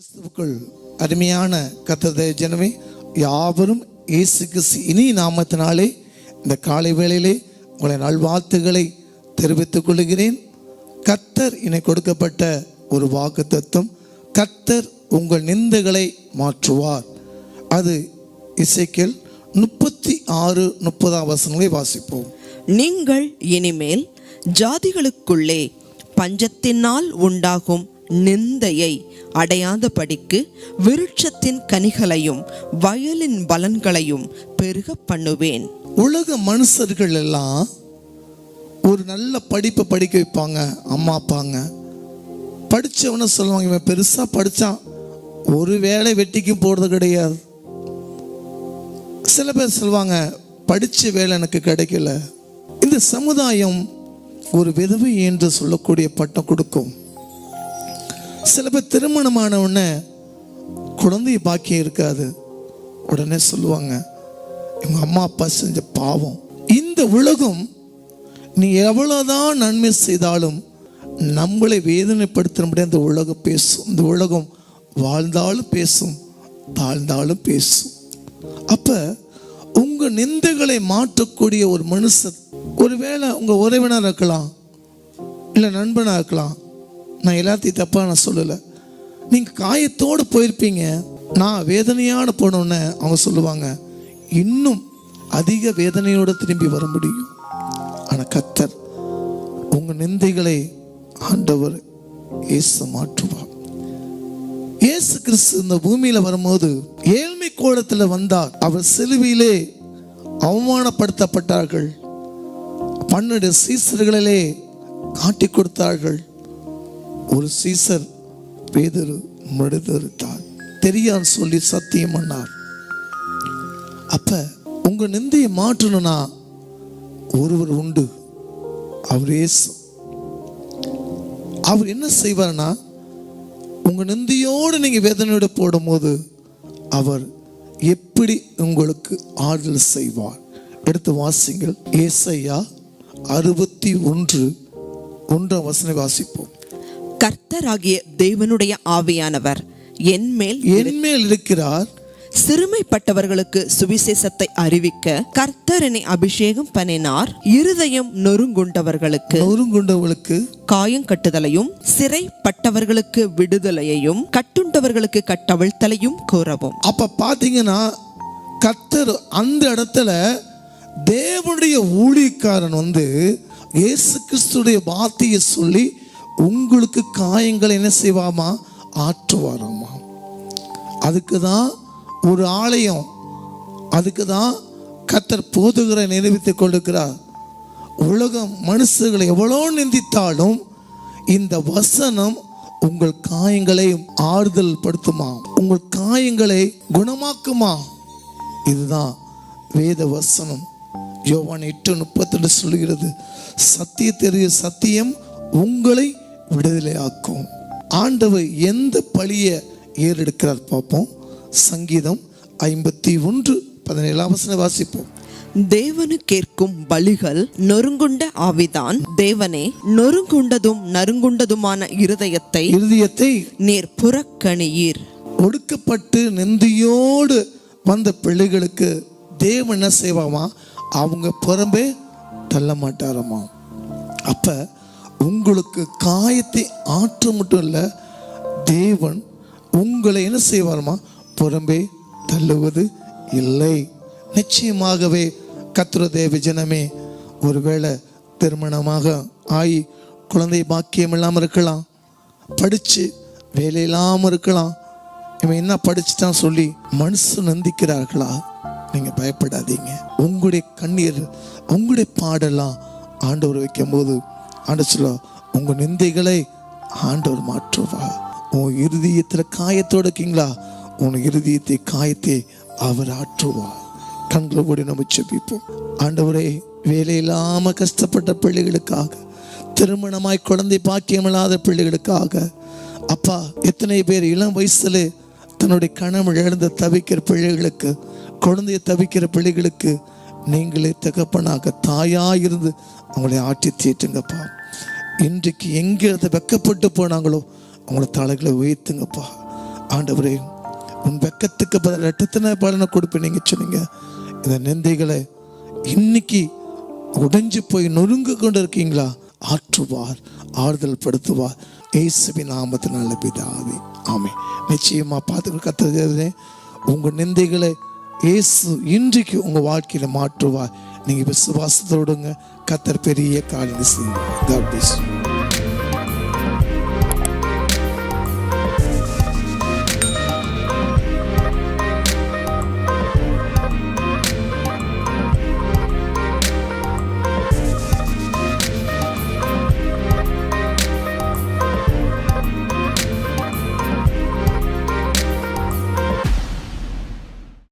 கிறிஸ்துவுக்குள் அருமையான கத்ததை ஜனமே யாவரும் இயேசு கிறிஸ்து இனி நாமத்தினாலே இந்த காலை வேளையிலே உங்களை நல்வாழ்த்துக்களை தெரிவித்துக் கொள்கிறேன். கத்தர் இனி கொடுக்கப்பட்ட ஒரு வாக்கு தத்துவம் கத்தர் உங்கள் நிந்தைகளை மாற்றுவார். அது இசைக்கில் முப்பத்தி ஆறு முப்பதாம் வசனங்களை வாசிப்போம். நீங்கள் இனிமேல் ஜாதிகளுக்குள்ளே பஞ்சத்தினால் உண்டாகும் நிந்தையை அடையாதபடிக்கு விருட்சத்தின் கனிகளையும் வயலின் பலன்களையும் பெருக பண்ணுவேன். உலக மனுஷர்கள் எல்லாம் ஒரு நல்ல படிப்பை படிக்க வைப்பாங்க அம்மா அப்பாங்க. படித்தவன சொல்லுவாங்க இவன் பெருசாக படித்தான் ஒரு வேலை வெட்டிக்கும் போகிறது கிடையாது. சில பேர் சொல்லுவாங்க படித்த வேலை எனக்கு கிடைக்கல. இந்த சமுதாயம் ஒரு விதவை என்று சொல்லக்கூடிய பட்டம் கொடுக்கும். சில பேர் திருமணமான உடனே குழந்தை பாக்கியம் இருக்காது. உடனே சொல்லுவாங்க இவங்க அம்மா அப்பா செஞ்ச பாவம். இந்த உலகம் நீ எவ்வளோதான் நன்மை செய்தாலும் நம்மளை வேதனைப்படுத்தினபடி அந்த உலகம் பேசும். இந்த உலகம் வாழ்ந்தாலும் பேசும் தாழ்ந்தாலும் பேசும். அப்ப உங்க நிந்தைகளை மாற்றக்கூடிய ஒரு மனுஷன் ஒருவேளை உங்க உறவினர் இருக்கலாம் இல்லை நண்பனாக இருக்கலாம் நான் எல்லாத்தையும் தப்பாக நான் சொல்லலை. நீங்கள் காயத்தோடு போயிருப்பீங்க. நான் வேதனையான போனோன்னே அவங்க சொல்லுவாங்க. இன்னும் அதிக வேதனையோடு திரும்பி வர முடியும். ஆனால் கத்தர் உங்கள் நிந்தைகளை ஆண்டவர் இயேசு மாற்றுவார். இயேசு கிறிஸ்து இந்த பூமியில வரும்போது ஏழ்மை கோலத்தில் வந்தார். அவர் சிலுவையிலே அவமானப்படுத்தப்பட்டார்கள். பன்னெண்டு சீசர்களிலே காட்டி கொடுத்தார்கள். ஒரு சீசர் பேதரு மடுதறுத்தார் தெரியான்னு சொல்லி சத்தியம் பண்ணார். அப்ப உங்க நிந்தையை மாற்றணும்னா ஒருவர் உண்டு. அவர் இயேசு. அவர் என்ன செய்வார்னா உங்க நிந்தையோடு நீங்க வேதனையோடு போடும்போது அவர் எப்படி உங்களுக்கு ஆறுதல் செய்வார்? எடுத்து வாசிங்கள். ஏசையா அறுபத்தி ஒன்று ஒன்றாம் வசனை வாசிப்போம். கர்த்தராகிய தேவனுடைய ஆவியானவர். என்மேல் என்மேல் இருக்கிறார். சிறுமைப்பட்டவர்களுக்கு சுவிசேஷத்தை அறிவிக்க கர்த்தர் என்னை அபிஷேகம் பண்ணினார். இருதயம் நொறுங்குண்டவர்களுக்கு நொறுங்குண்டவளுக்கு காயம் கட்டுதலையும் சிறைப்பட்டவர்களுக்கு விடுதலையையும் கட்டுண்டவர்களுக்கு கட்டவிழ்த்தலையும் கூறவும். அப்ப பாத்தீங்கன்னா கத்தர் அந்த இடத்துல தேவனுடைய ஊழியக்காரன் வந்து இயேசு கிறிஸ்துடைய வார்த்தையை சொல்லி உங்களுக்கு காயங்களை என்ன செய்வாமா? ஆற்றுவாராமா அதுக்கு தான் ஒரு ஆலயம். அதுக்கு தான் கத்தர் போதுகிற நிரூபித்துக் கொண்டிருக்கிறார். உலகம் மனுஷர்களை எவ்வளோ நிந்தித்தாலும் இந்த வசனம் உங்கள் காயங்களை ஆறுதல் படுத்துமா? உங்கள் காயங்களை குணமாக்குமா? இதுதான் வேத வசனம். யோவான் எட்டு முப்பத்தி சொல்கிறது சத்தியத்தெரிய சத்தியம் உங்களை விடுதலையாக்கும். ஆண்டவர் எந்த பழியை ஏறெடுக்கிறார் பார்ப்போம். சங்கீதம் ஐம்பத்தி ஒன்று பதினேழாம் வசனம் வாசிப்போம். தேவனு கேட்கும் பலிகள் நொறுங்குண்ட ஆவிதான். தேவனே நொறுங்குண்டதும் நறுங்குண்டதுமான இருதயத்தை இருதயத்தை நீர் புறக்கணியீர். ஒடுக்கப்பட்டு நெந்தியோடு வந்த பிள்ளைகளுக்கு தேவன் என்ன செய்வாமா? அவங்க புறம்பே தள்ள மாட்டாராமா அப்ப உங்களுக்கு காயத்தை ஆற்ற மட்டும் இல்லை தேவன் உங்களை என்ன செய்வாருமா? புறம்பே தள்ளுவது இல்லை. நிச்சயமாகவே கத்திர தேவ ஜனமே ஒருவேளை திருமணமாக ஆகி குழந்தை பாக்கியம் இல்லாமல் இருக்கலாம் படித்து வேலை இல்லாமல் இருக்கலாம் இவன் என்ன படிச்சுட்டான் சொல்லி மனசு நந்திக்கிறார்களா? நீங்கள் பயப்படாதீங்க. உங்களுடைய கண்ணீர் உங்களுடைய பாடெல்லாம் ஆண்டவர் வைக்கும்போது ஆண்டவர் சொல்ல உங்கள் நிந்தைகளை ஆண்டவர் மாற்றுவா உன் இருதயத்தில் காயத்தோடு இருக்கீங்களா? உன் இருதயத்தை காயத்தை அவர் ஆற்றுவா கண்களை கூட நம்ம செபிப்போம் ஆண்டவரே வேலையில்லாம கஷ்டப்பட்ட பிள்ளைகளுக்காக திருமணமாய் குழந்தை பாக்கியமில்லாத பிள்ளைகளுக்காக அப்பா எத்தனை பேர் இளம் வயசுல தன்னுடைய கணவன் இழந்த தவிக்கிற பிள்ளைகளுக்கு குழந்தையை தவிக்கிற பிள்ளைகளுக்கு நீங்களே தகப்பனாக தாயாக இருந்து அவங்களை ஆட்டி தீட்டுங்கப்பா இன்றைக்கு எங்கே அதை வெக்கப்பட்டு போனாங்களோ அவங்கள தலைகளை உயர்த்துங்கப்பா. ஆண்டவரே உன் வெக்கத்துக்கு பதில் ரெட்டத்தின பலனை கொடுப்பேன் நீங்கள் சொன்னீங்க. இந்த நிந்தைகளை இன்னைக்கு உடைஞ்சு போய் நொறுங்கு கொண்டு இருக்கீங்களா ஆற்றுவார் ஆறுதல் படுத்துவார். இயேசுவின் நாமத்தினால பிதாவே. ஆமே நிச்சயமாக பார்த்து கத்துறது உங்கள் நிந்தைகளை இயேசு இன்றைக்கு உங்கள் வாழ்க்கையில் மாற்றுவார். நீங்கள் விசுவாசத்தோடுங்க. கத்தர் பெரிய காரியங்கள் செய்யுங்க